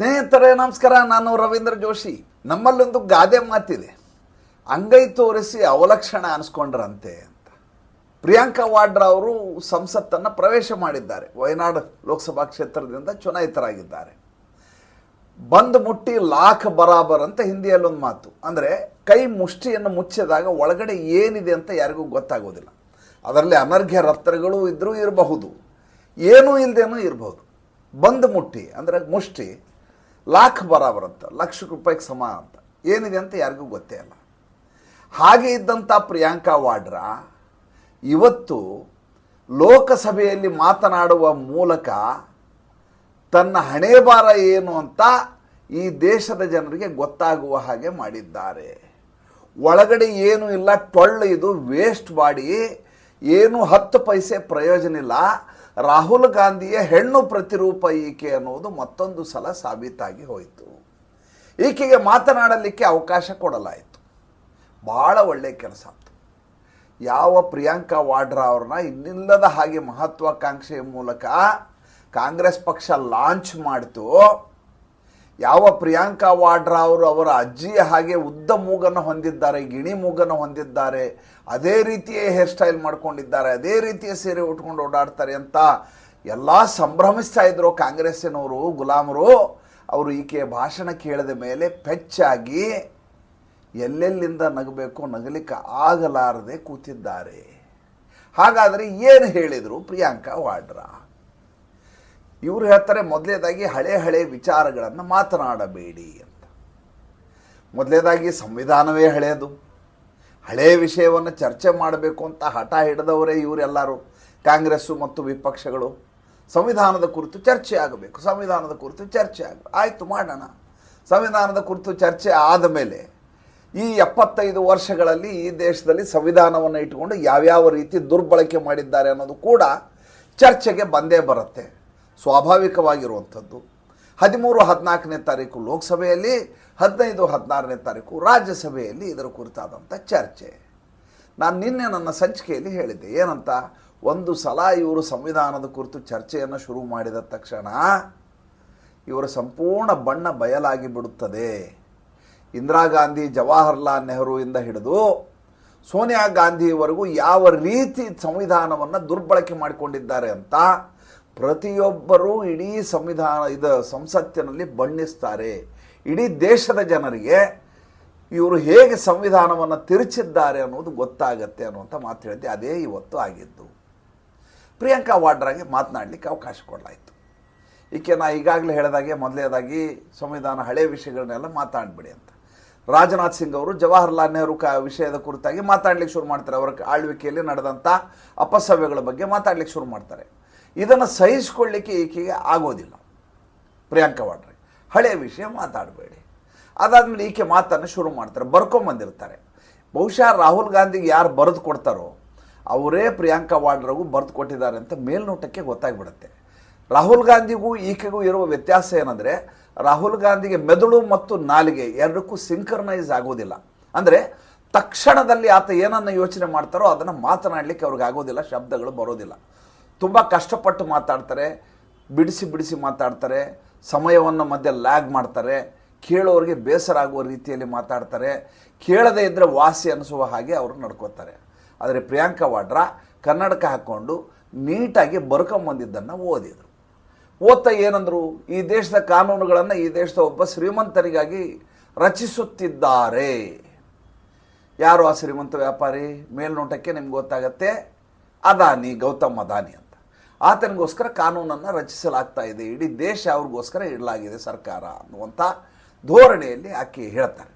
ಸ್ನೇಹಿತರೇ, ನಮಸ್ಕಾರ. ನಾನು ರವೀಂದ್ರ ಜೋಶಿ. ನಮ್ಮಲ್ಲೊಂದು ಗಾದೆ ಮಾತಿದೆ. ಅಂಗೈ ತೋರಿಸಿ ಅವಲಕ್ಷಣ ಅನಿಸ್ಕೊಂಡ್ರಂತೆ ಅಂತ. ಪ್ರಿಯಾಂಕಾ ವಾಡ್ರಾ ಅವರು ಸಂಸತ್ತನ್ನು ಪ್ರವೇಶ ಮಾಡಿದ್ದಾರೆ. ವಯನಾಡ್ ಲೋಕಸಭಾ ಕ್ಷೇತ್ರದಿಂದ ಚುನಾಯಿತರಾಗಿದ್ದಾರೆ. ಬಂದು ಮುಟ್ಟಿ ಲಾಖ್ ಬರಾಬರ್ ಅಂತ ಹಿಂದಿಯಲ್ಲೊಂದು ಮಾತು. ಅಂದರೆ ಕೈ ಮುಷ್ಟಿಯನ್ನು ಮುಚ್ಚಿದಾಗ ಒಳಗಡೆ ಏನಿದೆ ಅಂತ ಯಾರಿಗೂ ಗೊತ್ತಾಗೋದಿಲ್ಲ. ಅದರಲ್ಲಿ ಅನರ್ಘ್ಯ ರತ್ನಗಳು ಇದ್ದರೂ ಇರಬಹುದು. ಏನೂ ಇಲ್ಲದೇನೂ ಇರಬಹುದು. ಬಂದ್ ಮುಟ್ಟಿ ಅಂದರೆ ಮುಷ್ಟಿ. ಲಾಖ್ ಬರಾಬರ್ ಅಂತ ಲಕ್ಷ ರೂಪಾಯಿಗೆ ಸಮ ಅಂತ. ಏನಿದೆ ಅಂತ ಯಾರಿಗೂ ಗೊತ್ತೇ ಇಲ್ಲ. ಹಾಗೆ ಇದ್ದಂಥ ಪ್ರಿಯಾಂಕಾ ವಾಡ್ರಾ ಇವತ್ತು ಲೋಕಸಭೆಯಲ್ಲಿ ಮಾತನಾಡುವ ಮೂಲಕ ತನ್ನ ಹಣೆಬಾರ ಏನು ಅಂತ ಈ ದೇಶದ ಜನರಿಗೆ ಗೊತ್ತಾಗುವ ಹಾಗೆ ಮಾಡಿದ್ದಾರೆ. ಒಳಗಡೆ ಏನು ಇಲ್ಲ, ಟೊಳ್ಳು ಇದು ವೇಸ್ಟ್ ಬಾಡಿ, ಏನು ಹತ್ತು ಪೈಸೆ ಪ್ರಯೋಜನ ಇಲ್ಲ. ರಾಹುಲ್ ಗಾಂಧಿಯ ಹೆಣ್ಣು ಪ್ರತಿರೂಪ ಈಕೆ ಅನ್ನೋದು ಮತ್ತೊಂದು ಸಲ ಸಾಬೀತಾಗಿ ಹೋಯಿತು. ಈಕೆಗೆ ಮಾತನಾಡಲಿಕ್ಕೆ ಅವಕಾಶ ಕೊಡಲಾಯಿತು. ಭಾಳ ಒಳ್ಳೆಯ ಕೆಲಸ ಆಯಿತು. ಯಾವ ಪ್ರಿಯಾಂಕಾ ವಾಡ್ರಾ ಅವ್ರನ್ನ ಇನ್ನಿಲ್ಲದ ಹಾಗೆ ಮಹತ್ವಾಕಾಂಕ್ಷೆಯ ಮೂಲಕ ಕಾಂಗ್ರೆಸ್ ಪಕ್ಷ ಲಾಂಚ್ ಮಾಡಿತು. ಯಾವ ಪ್ರಿಯಾಂಕಾ ವಾಡ್ರಾ ಅವರು ಅವರ ಅಜ್ಜಿಯ ಹಾಗೆ ಉದ್ದ ಮೂಗನ್ನು ಹೊಂದಿದ್ದಾರೆ, ಗಿಣಿ ಮೂಗನ್ನು ಹೊಂದಿದ್ದಾರೆ, ಅದೇ ರೀತಿಯೇ ಹೇರ್ ಸ್ಟೈಲ್ ಮಾಡ್ಕೊಂಡಿದ್ದಾರೆ, ಅದೇ ರೀತಿಯ ಸೀರೆ ಉಟ್ಕೊಂಡು ಓಡಾಡ್ತಾರೆ ಅಂತ ಎಲ್ಲ ಸಂಭ್ರಮಿಸ್ತಾ ಇದ್ರು ಕಾಂಗ್ರೆಸ್ಸಿನವರು, ಗುಲಾಮರು. ಅವರು ಈಕೆಯ ಭಾಷಣ ಕೇಳಿದ ಮೇಲೆ ಪೆಚ್ಚಾಗಿ ಎಲ್ಲೆಲ್ಲಿಂದ ನಗಬೇಕು ನಗಲಿಕ್ಕೆ ಆಗಲಾರದೆ ಕೂತಿದ್ದಾರೆ. ಹಾಗಾದರೆ ಏನು ಹೇಳಿದರು ಪ್ರಿಯಾಂಕಾ ವಾಡ್ರಾ? ಇವರು ಹೇಳ್ತಾರೆ, ಮೊದಲೇದಾಗಿ ಹಳೆ ಹಳೆ ವಿಚಾರಗಳನ್ನು ಮಾತನಾಡಬೇಡಿ ಅಂತ. ಮೊದಲೇದಾಗಿ ಸಂವಿಧಾನವೇ ಹಳೆಯದು ಹಳೆಯ ವಿಷಯವನ್ನು ಚರ್ಚೆ ಮಾಡಬೇಕು ಅಂತ ಹಠ ಹಿಡಿದವರೇ ಇವರೆಲ್ಲರೂ, ಕಾಂಗ್ರೆಸ್ಸು ಮತ್ತು ವಿಪಕ್ಷಗಳು. ಸಂವಿಧಾನದ ಕುರಿತು ಚರ್ಚೆ ಆಗಬೇಕು, ಸಂವಿಧಾನದ ಕುರಿತು ಚರ್ಚೆ ಆಗ ಆಯಿತು, ಮಾಡೋಣ. ಸಂವಿಧಾನದ ಕುರಿತು ಚರ್ಚೆ ಆದ ಮೇಲೆ ಈ ಎಪ್ಪತ್ತೈದು ವರ್ಷಗಳಲ್ಲಿ ಈ ದೇಶದಲ್ಲಿ ಸಂವಿಧಾನವನ್ನು ಇಟ್ಟುಕೊಂಡು ಯಾವ್ಯಾವ ರೀತಿ ದುರ್ಬಳಕೆ ಮಾಡಿದ್ದಾರೆ ಅನ್ನೋದು ಕೂಡ ಚರ್ಚೆಗೆ ಬಂದೇ ಬರುತ್ತೆ. ಸ್ವಾಭಾವಿಕವಾಗಿರುವಂಥದ್ದು. ಹದಿಮೂರು, ಹದಿನಾಲ್ಕನೇ ತಾರೀಕು ಲೋಕಸಭೆಯಲ್ಲಿ, ಹದಿನೈದು, ಹದಿನಾರನೇ ತಾರೀಕು ರಾಜ್ಯಸಭೆಯಲ್ಲಿ ಇದರ ಕುರಿತಾದಂಥ ಚರ್ಚೆ. ನಾನು ನಿನ್ನೆ ನನ್ನ ಸಂಚಿಕೆಯಲ್ಲಿ ಹೇಳಿದ್ದೆ, ಏನಂತ? ಒಂದು ಸಲ ಇವರು ಸಂವಿಧಾನದ ಕುರಿತು ಚರ್ಚೆಯನ್ನು ಶುರು ಮಾಡಿದ ತಕ್ಷಣ ಇವರ ಸಂಪೂರ್ಣ ಬಣ್ಣ ಬಯಲಾಗಿ ಬಿಡುತ್ತದೆ. ಇಂದಿರಾ ಗಾಂಧಿ, ಜವಾಹರ್ಲಾಲ್ ಇಂದ ಹಿಡಿದು ಸೋನಿಯಾ ಗಾಂಧಿವರೆಗೂ ಯಾವ ರೀತಿ ಸಂವಿಧಾನವನ್ನು ದುರ್ಬಳಕೆ ಮಾಡಿಕೊಂಡಿದ್ದಾರೆ ಅಂತ ಪ್ರತಿಯೊಬ್ಬರೂ ಇಡೀ ಸಂವಿಧಾನ, ಇದು ಸಂಸತ್ತಿನಲ್ಲಿ ಬಣ್ಣಿಸ್ತಾರೆ. ಇಡೀ ದೇಶದ ಜನರಿಗೆ ಇವರು ಹೇಗೆ ಸಂವಿಧಾನವನ್ನು ತಿರುಚಿದ್ದಾರೆ ಅನ್ನೋದು ಗೊತ್ತಾಗತ್ತೆ ಅನ್ನುವಂಥ ಮಾತು ಹೇಳಿದ್ದೆ. ಅದೇ ಇವತ್ತು ಆಗಿದ್ದು. ಪ್ರಿಯಾಂಕಾ ವಾಡ್ರಾಗೆ ಮಾತನಾಡಲಿಕ್ಕೆ ಅವಕಾಶ ಕೊಡಲಾಯಿತು. ಈಕೆ ನಾ ಈಗಾಗಲೇ ಹೇಳಿದಾಗೆ ಮೊದಲೇದಾಗಿ ಸಂವಿಧಾನ ಹಳೆ ವಿಷಯಗಳನ್ನೆಲ್ಲ ಮಾತಾಡಬೇಡಿ ಅಂತ. ರಾಜನಾಥ್ ಸಿಂಗ್ ಅವರು ಜವಾಹರ್ಲಾಲ್ ನೆಹರು ಕ ವಿಷಯದ ಕುರಿತಾಗಿ ಮಾತಾಡ್ಲಿಕ್ಕೆ ಶುರು ಮಾಡ್ತಾರೆ. ಅವರ ಆಳ್ವಿಕೆಯಲ್ಲಿ ನಡೆದಂಥ ಅಪಸವ್ಯಗಳ ಬಗ್ಗೆ ಮಾತಾಡ್ಲಿಕ್ಕೆ ಶುರು ಮಾಡ್ತಾರೆ. ಇದನ್ನು ಸಹಿಸಿಕೊಳ್ಳಿಕ್ಕೆ ಈಕೆಗೆ ಆಗೋದಿಲ್ಲ. ಪ್ರಿಯಾಂಕಾ ವಾಡ್ರೆ ಹಳೆಯ ವಿಷಯ ಮಾತಾಡಬೇಡಿ. ಅದಾದಮೇಲೆ ಈಕೆ ಮಾತನ್ನು ಶುರು ಮಾಡ್ತಾರೆ, ಬರ್ಕೊಂಬಂದಿರ್ತಾರೆ. ಬಹುಶಃ ರಾಹುಲ್ ಗಾಂಧಿಗೆ ಯಾರು ಬರೆದು ಕೊಡ್ತಾರೋ, ಅವರೇ ಪ್ರಿಯಾಂಕಾ ವಾಡ್ರಿಗೂ ಬರೆದು ಕೊಟ್ಟಿದ್ದಾರೆ ಅಂತ ಮೇಲ್ನೋಟಕ್ಕೆ ಗೊತ್ತಾಗ್ಬಿಡುತ್ತೆ. ರಾಹುಲ್ ಗಾಂಧಿಗೂ ಈಕೆಗೂ ಇರುವ ವ್ಯತ್ಯಾಸ ಏನಂದರೆ, ರಾಹುಲ್ ಗಾಂಧಿಗೆ ಮೆದುಳು ಮತ್ತು ನಾಲಿಗೆ ಎರಡಕ್ಕೂ ಸಿಂಕರ್ನೈಸ್ ಆಗೋದಿಲ್ಲ. ಅಂದರೆ ತಕ್ಷಣದಲ್ಲಿ ಆತ ಏನನ್ನು ಯೋಚನೆ ಮಾಡ್ತಾರೋ ಅದನ್ನು ಮಾತನಾಡಲಿಕ್ಕೆ ಅವ್ರಿಗೆ ಆಗೋದಿಲ್ಲ ಶಬ್ದಗಳು ಬರೋದಿಲ್ಲ. ತುಂಬ ಕಷ್ಟಪಟ್ಟು ಮಾತಾಡ್ತಾರೆ, ಬಿಡಿಸಿ ಬಿಡಿಸಿ ಮಾತಾಡ್ತಾರೆ, ಸಮಯವನ್ನು ಮಧ್ಯೆ ಲ್ಯಾಗ್ ಮಾಡ್ತಾರೆ, ಕೇಳೋರಿಗೆ ಬೇಸರ ಆಗುವ ರೀತಿಯಲ್ಲಿ ಮಾತಾಡ್ತಾರೆ, ಕೇಳದೇ ಇದ್ದರೆ ವಾಸಿ ಅನಿಸುವ ಹಾಗೆ ಅವರು ನಡ್ಕೋತಾರೆ. ಆದರೆ ಪ್ರಿಯಾಂಕಾ ವಾಡ್ರಾ ಕನ್ನಡಕ ಹಾಕ್ಕೊಂಡು ನೀಟಾಗಿ ಬರ್ಕೊಂಬಂದಿದ್ದನ್ನು ಓದಿದರು. ಓದ್ತಾ ಏನಂದರು? ಈ ದೇಶದ ಕಾನೂನುಗಳನ್ನು ಈ ದೇಶದ ಒಬ್ಬ ಶ್ರೀಮಂತರಿಗಾಗಿ ರಚಿಸುತ್ತಿದ್ದಾರೆ. ಯಾರು ಆ ಶ್ರೀಮಂತ ವ್ಯಾಪಾರಿ? ಮೇಲ್ನೋಟಕ್ಕೆ ನಿಮ್ಗೆ ಗೊತ್ತಾಗತ್ತೆ. ಅದಾನಿ ಗೌತಮ್ ಅದಾನಿ ಅಂತ. ಆತನಿಗೋಸ್ಕರ ಕಾನೂನನ್ನು ರಚಿಸಲಾಗ್ತಾ ಇದೆ. ಇಡೀ ದೇಶ ಅವ್ರಿಗೋಸ್ಕರ ಇಡಲಾಗಿದೆ ಸರ್ಕಾರ ಅನ್ನುವಂಥ ಧೋರಣೆಯಲ್ಲಿ ಆಕೆ ಹೇಳ್ತಾರೆ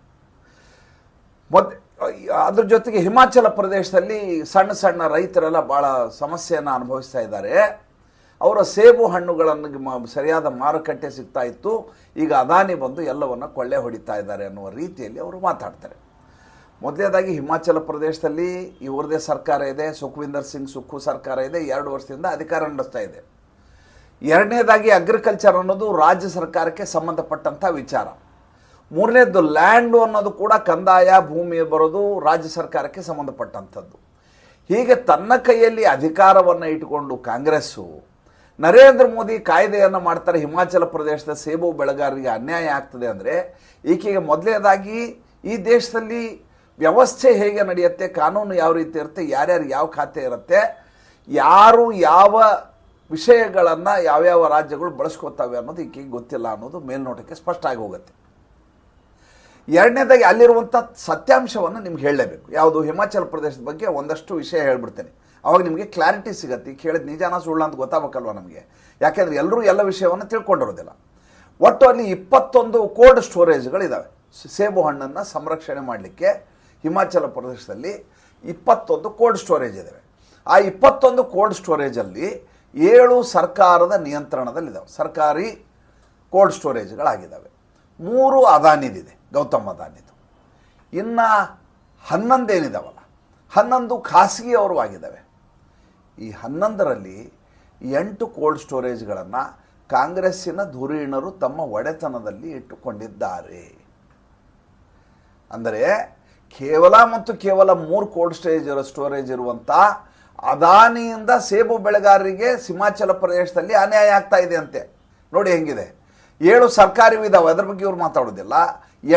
ಮತ್ತು ಅದ್ರ ಜೊತೆಗೆ ಹಿಮಾಚಲ ಪ್ರದೇಶದಲ್ಲಿ ಸಣ್ಣ ಸಣ್ಣ ರೈತರೆಲ್ಲ ಭಾಳ ಸಮಸ್ಯೆಯನ್ನು ಅನುಭವಿಸ್ತಾ ಇದ್ದಾರೆ. ಅವರ ಸೇಬು ಹಣ್ಣುಗಳನ್ನು ಸರಿಯಾದ ಮಾರುಕಟ್ಟೆ ಸಿಗ್ತಾ ಇತ್ತು. ಈಗ ಅದಾನಿ ಬಂದು ಎಲ್ಲವನ್ನು ಕೊಳ್ಳೆ ಹೊಡಿತಾ ಇದ್ದಾರೆ ಅನ್ನುವ ರೀತಿಯಲ್ಲಿ ಅವರು ಮಾತಾಡ್ತಾರೆ. ಮೊದಲನೇದಾಗಿ ಹಿಮಾಚಲ ಪ್ರದೇಶದಲ್ಲಿ ಇವರದೇ ಸರ್ಕಾರ ಇದೆ, ಸುಖವಿಂದರ್ ಸಿಂಗ್ ಸುಖು ಸರ್ಕಾರ ಇದೆ, ಎರಡು ವರ್ಷದಿಂದ ಅಧಿಕಾರ ನಡೆಸ್ತಾ ಇದೆ. ಎರಡನೇದಾಗಿ ಅಗ್ರಿಕಲ್ಚರ್ ಅನ್ನೋದು ರಾಜ್ಯ ಸರ್ಕಾರಕ್ಕೆ ಸಂಬಂಧಪಟ್ಟಂಥ ವಿಚಾರ. ಮೂರನೇದ್ದು ಲ್ಯಾಂಡು ಅನ್ನೋದು ಕೂಡ ಕಂದಾಯ, ಭೂಮಿ ಬರೋದು ರಾಜ್ಯ ಸರ್ಕಾರಕ್ಕೆ ಸಂಬಂಧಪಟ್ಟಂಥದ್ದು. ಹೀಗೆ ತನ್ನ ಕೈಯಲ್ಲಿ ಅಧಿಕಾರವನ್ನು ಇಟ್ಟುಕೊಂಡು ಕಾಂಗ್ರೆಸ್ಸು ನರೇಂದ್ರ ಮೋದಿ ಕಾಯ್ದೆಯನ್ನು ಮಾಡ್ತಾರೆ, ಹಿಮಾಚಲ ಪ್ರದೇಶದ ಸೇಬು ಬೆಳೆಗಾರರಿಗೆ ಅನ್ಯಾಯ ಆಗ್ತದೆ ಅಂದರೆ, ಈಕೆಗೆ ಮೊದಲನೇದಾಗಿ ಈ ದೇಶದಲ್ಲಿ ವ್ಯವಸ್ಥೆ ಹೇಗೆ ನಡೆಯುತ್ತೆ, ಕಾನೂನು ಯಾವ ರೀತಿ ಇರುತ್ತೆ, ಯಾರ್ಯಾರು ಯಾವ ಖಾತೆ ಇರುತ್ತೆ, ಯಾರು ಯಾವ ವಿಷಯಗಳನ್ನು ಯಾವ್ಯಾವ ರಾಜ್ಯಗಳು ಬಳಸ್ಕೊತಾವೆ ಅನ್ನೋದು ಈಕೆಗೆ ಗೊತ್ತಿಲ್ಲ ಅನ್ನೋದು ಮೇಲ್ನೋಟಕ್ಕೆ ಸ್ಪಷ್ಟ ಆಗಿ ಹೋಗುತ್ತೆ. ಎರಡನೇದಾಗಿ ಅಲ್ಲಿರುವಂಥ ಸತ್ಯಾಂಶವನ್ನು ನಿಮ್ಗೆ ಹೇಳಲೇಬೇಕು. ಯಾವುದು ಹಿಮಾಚಲ ಪ್ರದೇಶದ ಬಗ್ಗೆ ಒಂದಷ್ಟು ವಿಷಯ ಹೇಳ್ಬಿಡ್ತೇನೆ. ಅವಾಗ ನಿಮಗೆ ಕ್ಲಾರಿಟಿ ಸಿಗತ್ತೆ. ಈಗ ಹೇಳಿದ ನಿಜಾನ ಸುಳ್ಳ ಅಂತ ಗೊತ್ತಾಗಬೇಕಲ್ವ ನಮಗೆ? ಯಾಕೆಂದರೆ ಎಲ್ಲರೂ ಎಲ್ಲ ವಿಷಯವನ್ನು ತಿಳ್ಕೊಂಡಿರೋದಿಲ್ಲ. ಒಟ್ಟು ಅಲ್ಲಿ ಇಪ್ಪತ್ತೊಂದು ಕೋಲ್ಡ್ ಸ್ಟೋರೇಜ್ಗಳಿದ್ದಾವೆ ಸೇಬು ಹಣ್ಣನ್ನು ಸಂರಕ್ಷಣೆ ಮಾಡಲಿಕ್ಕೆ ಹಿಮಾಚಲ ಪ್ರದೇಶದಲ್ಲಿ ಇಪ್ಪತ್ತೊಂದು ಕೋಲ್ಡ್ ಸ್ಟೋರೇಜ್ ಇದ್ದಾವೆ ಆ ಇಪ್ಪತ್ತೊಂದು ಕೋಲ್ಡ್ ಸ್ಟೋರೇಜಲ್ಲಿ ಏಳು ಸರ್ಕಾರದ ನಿಯಂತ್ರಣದಲ್ಲಿದ್ದಾವೆ ಸರ್ಕಾರಿ ಕೋಲ್ಡ್ ಸ್ಟೋರೇಜ್ಗಳಾಗಿದ್ದಾವೆ ಮೂರು ಅದಾನಿದಿದೆ, ಗೌತಮ್ ಅದಾನಿದು. ಇನ್ನು ಹನ್ನೊಂದು ಏನಿದಾವಲ್ಲ, ಹನ್ನೊಂದು ಖಾಸಗಿಯವರು ಆಗಿದ್ದಾವೆ ಈ ಹನ್ನೊಂದರಲ್ಲಿ ಎಂಟು ಕೋಲ್ಡ್ ಸ್ಟೋರೇಜ್ಗಳನ್ನು ಕಾಂಗ್ರೆಸ್ಸಿನ ಧುರೀಣರು ತಮ್ಮ ಒಡೆತನದಲ್ಲಿ ಇಟ್ಟುಕೊಂಡಿದ್ದಾರೆ. ಅಂದರೆ ಕೇವಲ ಮತ್ತು ಕೇವಲ ಮೂರು ಕೋಲ್ಡ್ ಸ್ಟೇಜ್ ಸ್ಟೋರೇಜ್ ಇರುವಂಥ ಅದಾನಿಯಿಂದ ಸೇಬು ಬೆಳೆಗಾರರಿಗೆ ಹಿಮಾಚಲ ಪ್ರದೇಶದಲ್ಲಿ ಅನ್ಯಾಯ ಆಗ್ತಾ ಇದೆ ಅಂತೆ. ನೋಡಿ ಹೆಂಗಿದೆ. ಏಳು ಸರ್ಕಾರಿ ಇದಾವೆ, ಅದ್ರ ಬಗ್ಗೆ ಇವ್ರು ಮಾತಾಡೋದಿಲ್ಲ.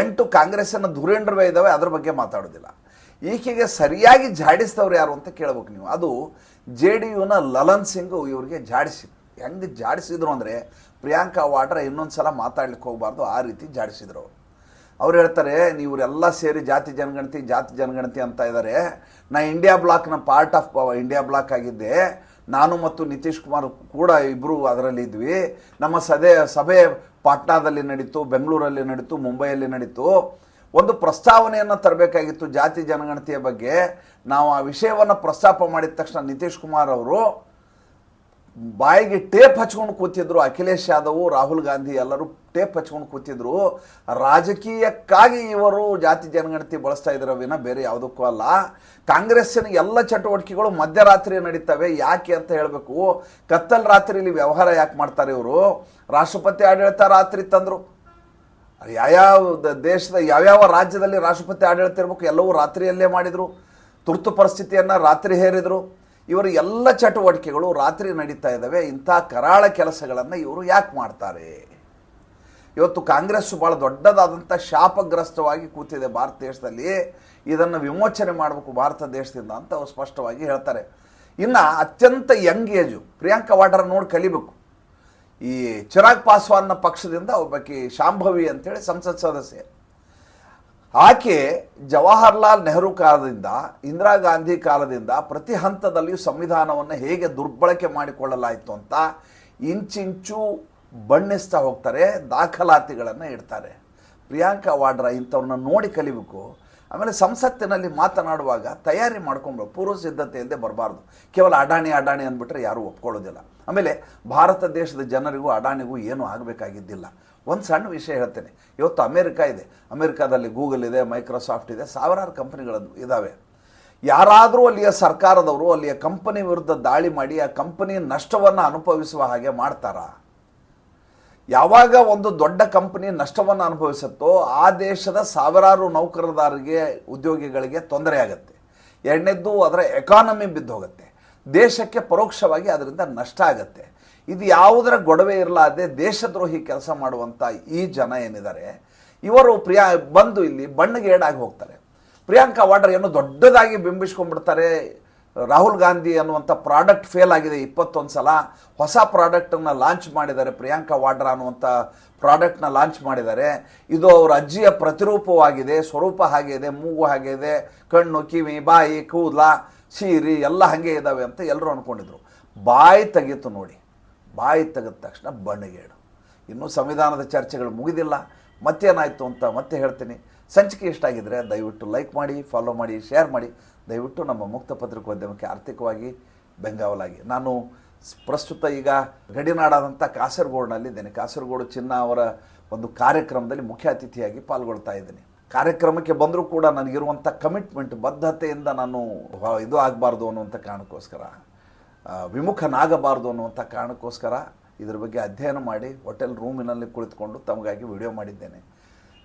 ಎಂಟು ಕಾಂಗ್ರೆಸ್ಸಿನ ಧುರೀಣರು ಇದಾವೆ, ಅದ್ರ ಬಗ್ಗೆ ಮಾತಾಡೋದಿಲ್ಲ. ಈಕೆಗೆ ಸರಿಯಾಗಿ ಜಾಡಿಸಿದವ್ರು ಯಾರು ಅಂತ ಕೇಳ್ಬೇಕು ನೀವು. ಅದು ಜೆ ಡಿ ಯುನ ಲಲನ್ ಸಿಂಗ್ ಇವರಿಗೆ ಜಾಡಿಸಿ, ಹೆಂಗೆ ಜಾಡಿಸಿದ್ರು ಅಂದರೆ ಪ್ರಿಯಾಂಕಾ ವಾಡ್ರಾ ಇನ್ನೊಂದು ಸಲ ಮಾತಾಡ್ಲಿಕ್ಕೆ ಹೋಗಬಾರ್ದು, ಆ ರೀತಿ ಜಾಡಿಸಿದ್ರು ಅವರು. ಅವ್ರು ಹೇಳ್ತಾರೆ, ನೀವರೆಲ್ಲ ಸೇರಿ ಜಾತಿ ಜನಗಣತಿ ಜಾತಿ ಜನಗಣತಿ ಅಂತ ಇದ್ದಾರೆ ನಾ ಇಂಡಿಯಾ ಬ್ಲಾಕ್ನ ಪಾರ್ಟ್ ಆಫ್ ಇಂಡಿಯಾ ಬ್ಲಾಕ್ ಆಗಿದ್ದೆ. ನಾನು ಮತ್ತು ನಿತೀಶ್ ಕುಮಾರ್ ಕೂಡ ಇಬ್ಬರು ಅದರಲ್ಲಿ ಇದ್ವಿ. ನಮ್ಮ ಸದೆ, ಸಭೆ ಪಾಟ್ನಾದಲ್ಲಿ ನಡೀತು, ಬೆಂಗಳೂರಲ್ಲಿ ನಡೀತು, ಮುಂಬೈಯಲ್ಲಿ ನಡೀತು. ಒಂದು ಪ್ರಸ್ತಾವನೆಯನ್ನು ತರಬೇಕಾಗಿತ್ತು ಜಾತಿ ಜನಗಣತಿಯ ಬಗ್ಗೆ. ನಾವು ಆ ವಿಷಯವನ್ನು ಪ್ರಸ್ತಾಪ ಮಾಡಿದ ತಕ್ಷಣ ನಿತೀಶ್ ಕುಮಾರ್ ಅವರು ಬಾಯಿಗೆ ಟೇಪ್ ಹಚ್ಕೊಂಡು ಕೂತಿದ್ರು ಅಖಿಲೇಶ್ ಯಾದವ್, ರಾಹುಲ್ ಗಾಂಧಿ ಎಲ್ಲರೂ ಟೇಪ್ ಹಚ್ಕೊಂಡು ಕೂತಿದ್ರು. ರಾಜಕೀಯಕ್ಕಾಗಿ ಇವರು ಜಾತಿ ಜನಗಣತಿ ಬಳಸ್ತಾ ಇದ್ರ ವಿನ ಬೇರೆ ಯಾವುದಕ್ಕೂ ಅಲ್ಲ. ಕಾಂಗ್ರೆಸ್ಸಿನ ಎಲ್ಲ ಚಟುವಟಿಕೆಗಳು ಮಧ್ಯರಾತ್ರಿ ನಡೀತವೆ. ಯಾಕೆ ಅಂತ ಹೇಳಬೇಕು. ಕತ್ತಲ್ ರಾತ್ರಿಯಲ್ಲಿ ವ್ಯವಹಾರ ಯಾಕೆ ಮಾಡ್ತಾರೆ ಇವರು? ರಾಷ್ಟ್ರಪತಿ ಆಡಳಿತ ರಾತ್ರಿ ತಂದರು. ಯಾವ್ಯಾವ ದೇಶದ ಯಾವ್ಯಾವ ರಾಜ್ಯದಲ್ಲಿ ರಾಷ್ಟ್ರಪತಿ ಆಡಳಿತ ಇರಬೇಕು, ಎಲ್ಲವೂ ರಾತ್ರಿಯಲ್ಲೇ ಮಾಡಿದರು. ತುರ್ತು ಪರಿಸ್ಥಿತಿಯನ್ನು ರಾತ್ರಿ ಹೇರಿದರು. ಇವರು ಎಲ್ಲ ಚಟುವಟಿಕೆಗಳು ರಾತ್ರಿ ನಡೀತಾ ಇದ್ದಾವೆ, ಇಂಥ ಕರಾಳ ಕೆಲಸಗಳನ್ನು ಇವರು ಯಾಕೆ ಮಾಡ್ತಾರೆ? ಇವತ್ತು ಕಾಂಗ್ರೆಸ್ ಭಾಳ ದೊಡ್ಡದಾದಂಥ ಶಾಪಗ್ರಸ್ತವಾಗಿ ಕೂತಿದೆ ಭಾರತ ದೇಶದಲ್ಲಿ. ಇದನ್ನು ವಿಮೋಚನೆ ಮಾಡಬೇಕು ಭಾರತ ದೇಶದಿಂದ ಅಂತ ಅವ್ರು ಸ್ಪಷ್ಟವಾಗಿ ಹೇಳ್ತಾರೆ. ಇನ್ನು ಅತ್ಯಂತ ಯಂಗ್ ಏಜು, ಪ್ರಿಯಾಂಕಾ ವಾಡ್ರಾ ನೋಡಿ ಕಲಿಬೇಕು. ಈ ಚಿರಾಗ್ ಪಾಸ್ವಾನ್ನ ಪಕ್ಷದಿಂದ ಒಬ್ಬಾಕಿ ಶಾಂಭವಿ ಅಂತೇಳಿ ಸಂಸತ್ ಸದಸ್ಯೆ. ಆಕೆ ಜವಾಹರ್ಲಾಲ್ ನೆಹರು ಕಾಲದಿಂದ, ಇಂದಿರಾ ಗಾಂಧಿ ಕಾಲದಿಂದ ಪ್ರತಿ ಹಂತದಲ್ಲಿಯೂ ಸಂವಿಧಾನವನ್ನು ಹೇಗೆ ದುರ್ಬಳಕೆ ಮಾಡಿಕೊಳ್ಳಲಾಯಿತು ಅಂತ ಇಂಚಿಂಚು ಬಣ್ಣಿಸ್ತಾ ಹೋಗ್ತಾರೆ, ದಾಖಲಾತಿಗಳನ್ನು ಇಡ್ತಾರೆ. ಪ್ರಿಯಾಂಕಾ ವಾಡ್ರಾ ಇಂಥವ್ರನ್ನ ನೋಡಿ ಕಲಿಬೇಕು. ಆಮೇಲೆ ಸಂಸತ್ತಿನಲ್ಲಿ ಮಾತನಾಡುವಾಗ ತಯಾರಿ ಮಾಡ್ಕೊಂಡು ಪೂರ್ವ ಸಿದ್ಧತೆ ಇಲ್ಲದೆ ಬರಬಾರ್ದು. ಕೇವಲ ಅಡಾಣಿ ಅಡಾಣಿ ಅಂದ್ಬಿಟ್ರೆ ಯಾರೂ ಒಪ್ಕೊಳ್ಳೋದಿಲ್ಲ. ಆಮೇಲೆ ಭಾರತ ದೇಶದ ಜನರಿಗೂ ಅಡಾಣಿಗೂ ಏನೂ ಆಗಬೇಕಾಗಿದ್ದಿಲ್ಲ. ಒಂದು ಸಣ್ಣ ವಿಷಯ ಹೇಳ್ತೇನೆ. ಇವತ್ತು ಅಮೇರಿಕಾ ಇದೆ. ಅಮೇರಿಕಾದಲ್ಲಿ ಗೂಗಲ್ ಇದೆ, ಮೈಕ್ರೋಸಾಫ್ಟ್ ಇದೆ, ಸಾವಿರಾರು ಕಂಪನಿಗಳು ಇದ್ದಾವೆ ಯಾರಾದರೂ ಅಲ್ಲಿಯ ಸರ್ಕಾರದವರು ಅಲ್ಲಿಯ ಕಂಪನಿ ವಿರುದ್ಧ ದಾಳಿ ಮಾಡಿ ಆ ಕಂಪನಿ ನಷ್ಟವನ್ನು ಅನುಭವಿಸುವ ಹಾಗೆ ಮಾಡ್ತಾರಾ? ಯಾವಾಗ ಒಂದು ದೊಡ್ಡ ಕಂಪನಿ ನಷ್ಟವನ್ನು ಅನುಭವಿಸುತ್ತೋ ಆ ದೇಶದ ಸಾವಿರಾರು ನೌಕರದಾರರಿಗೆ ಉದ್ಯೋಗಿಗಳಿಗೆ ತೊಂದರೆ ಆಗುತ್ತೆ. ಎರಡನೇದ್ದು ಅದರ ಎಕಾನಮಿ ಬಿದ್ದು ಹೋಗುತ್ತೆ. ದೇಶಕ್ಕೆ ಪರೋಕ್ಷವಾಗಿ ಅದರಿಂದ ನಷ್ಟ ಆಗುತ್ತೆ. ಇದು ಯಾವುದರ ಗೊಡವೆ ಇರಲಾದೆ ದೇಶದ್ರೋಹಿ ಕೆಲಸ ಮಾಡುವಂಥ ಈ ಜನ ಏನಿದ್ದಾರೆ, ಇವರು ಪ್ರಿಯಾ ಬಂದು ಇಲ್ಲಿ ಬಣ್ಣಗೆ ಏಡಾಗಿ ಹೋಗ್ತಾರೆ. ಪ್ರಿಯಾಂಕಾ ವಾಡ್ರಾ ಏನು ದೊಡ್ಡದಾಗಿ ಬಿಂಬಿಸ್ಕೊಂಡ್ಬಿಡ್ತಾರೆ. ರಾಹುಲ್ ಗಾಂಧಿ ಅನ್ನುವಂಥ ಪ್ರಾಡಕ್ಟ್ ಫೇಲ್ ಆಗಿದೆ ಇಪ್ಪತ್ತೊಂದು ಸಲ. ಹೊಸ ಪ್ರಾಡಕ್ಟನ್ನು ಲಾಂಚ್ ಮಾಡಿದ್ದಾರೆ. ಪ್ರಿಯಾಂಕಾ ವಾಡ್ರಾ ಅನ್ನುವಂಥ ಪ್ರಾಡಕ್ಟ್ನ ಲಾಂಚ್ ಮಾಡಿದ್ದಾರೆ. ಇದು ಅವರ ಅಜ್ಜಿಯ ಪ್ರತಿರೂಪವಾಗಿದೆ. ಸ್ವರೂಪ ಹಾಗೆ ಇದೆ, ಮೂಗು ಹಾಗೆ ಇದೆ, ಕಣ್ಣು, ಕಿವಿ, ಬಾಯಿ, ಕೂದಲ, ಸೀರಿ ಎಲ್ಲ ಹಾಗೆ ಇದ್ದಾವೆ ಅಂತ ಎಲ್ಲರೂ ಅಂದ್ಕೊಂಡಿದ್ರು ಬಾಯಿ ತೆಗೀತು ನೋಡಿ. ಬಾಯಿ ತೆಗೆದ ತಕ್ಷಣ ಬಣ್ಣಗೇಡು ಇನ್ನೂ ಸಂವಿಧಾನದ ಚರ್ಚೆಗಳು ಮುಗಿದಿಲ್ಲ. ಮತ್ತೇನಾಯಿತು ಅಂತ ಮತ್ತೆ ಹೇಳ್ತೀನಿ. ಸಂಚಿಕೆ ಇಷ್ಟಾಗಿದ್ದರೆ ದಯವಿಟ್ಟು ಲೈಕ್ ಮಾಡಿ ಫಾಲೋ ಮಾಡಿ ಶೇರ್ ಮಾಡಿ. ದಯವಿಟ್ಟು ನಮ್ಮ ಮುಕ್ತ ಪತ್ರಿಕೋದ್ಯಮಕ್ಕೆ ಆರ್ಥಿಕವಾಗಿ ಬೆಂಗಾವಲಾಗಿ. ನಾನು ಪ್ರಸ್ತುತ ಈಗ ಗಡಿನಾಡಾದಂಥ ಕಾಸರಗೋಡಿನಲ್ಲಿದ್ದೇನೆ ಕಾಸರಗೋಡು ಚಿನ್ನ ಅವರ ಒಂದು ಕಾರ್ಯಕ್ರಮದಲ್ಲಿ ಮುಖ್ಯ ಅತಿಥಿಯಾಗಿ ಪಾಲ್ಗೊಳ್ತಾ ಇದ್ದೀನಿ. ಕಾರ್ಯಕ್ರಮಕ್ಕೆ ಬಂದರೂ ಕೂಡ ನನಗಿರುವಂಥ ಕಮಿಟ್ಮೆಂಟ್ ಬದ್ಧತೆಯಿಂದ ನಾನು ಇದು ಆಗಬಾರ್ದು ಅನ್ನುವಂಥ ಕಾರಣಕ್ಕೋಸ್ಕರ ವಿಮುಖನಾಗಬಾರ್ದು ಅನ್ನುವಂಥ ಕಾರಣಕ್ಕೋಸ್ಕರ ಇದ್ರ ಬಗ್ಗೆ ಅಧ್ಯಯನ ಮಾಡಿ, ಹೋಟೆಲ್ ರೂಮಿನಲ್ಲಿ ಕುಳಿತುಕೊಂಡು ತಮಗಾಗಿ ವಿಡಿಯೋ ಮಾಡಿದ್ದೇನೆ.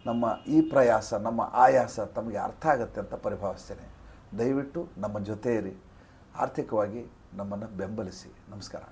ನಮ್ಮ ಈ ಪ್ರಯಾಸ, ನಮ್ಮ ಆಯಾಸ ತಮಗೆ ಅರ್ಥ ಆಗುತ್ತೆ ಅಂತ ಪರಿಭಾವಿಸ್ತೇನೆ. ದಯವಿಟ್ಟು ನಮ್ಮ ಜೊತೆ ಇರಿ ಆರ್ಥಿಕವಾಗಿ ನಮ್ಮನ್ನು ಬೆಂಬಲಿಸಿ. ನಮಸ್ಕಾರ.